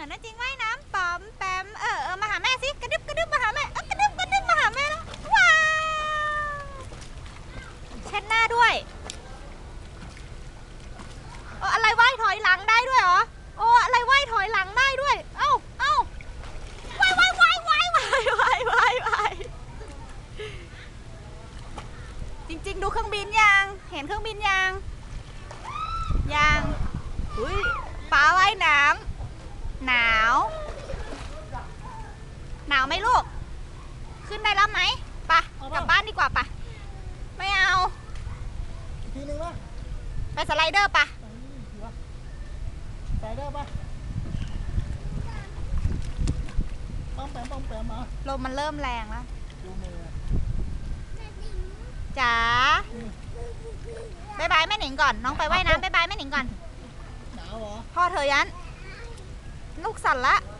อน่าจริงว่ายน้ำปอมแปมเออเออมาหาแม่สิกระดึบกระดึบมาหาแม่เออกระดึบกระดึบมาหาแม่แล้วว้าวเช็ดหน้าด้วยเอออะไรว่ายถอยหลังได้ด้วยเหรอโอ้อะไรว่ายถอยหลังได้ด้วย เอ้าเอ้าว่ายว่ายว่ายว่ายว่ายว่ายว่ายว่ายจริง ๆ ดูเครื่องบินยังเห็นเครื่องบินยังยังอุ้ยป้าว่ายน้ำ หนาว หนาวไหมลูก ขึ้นได้แล้วไหมไปะเอากเปล่าลับบ้านดีกว่าปะไม่เอาอีกทีนึงวะไปสไลเดอร์ปะไปนี่อีกทีวะใส่ได้ปะป้อมแปมป้อมแปมมาลมมันเริ่มแรงแล้วดูมือจ๋าบายบายแม่หนิงก่อน น้องไปว่ายน้ำบายบายแม่หนิงก่อนหนาวเหรอพ่อเธอยัน ลูกสั่นละห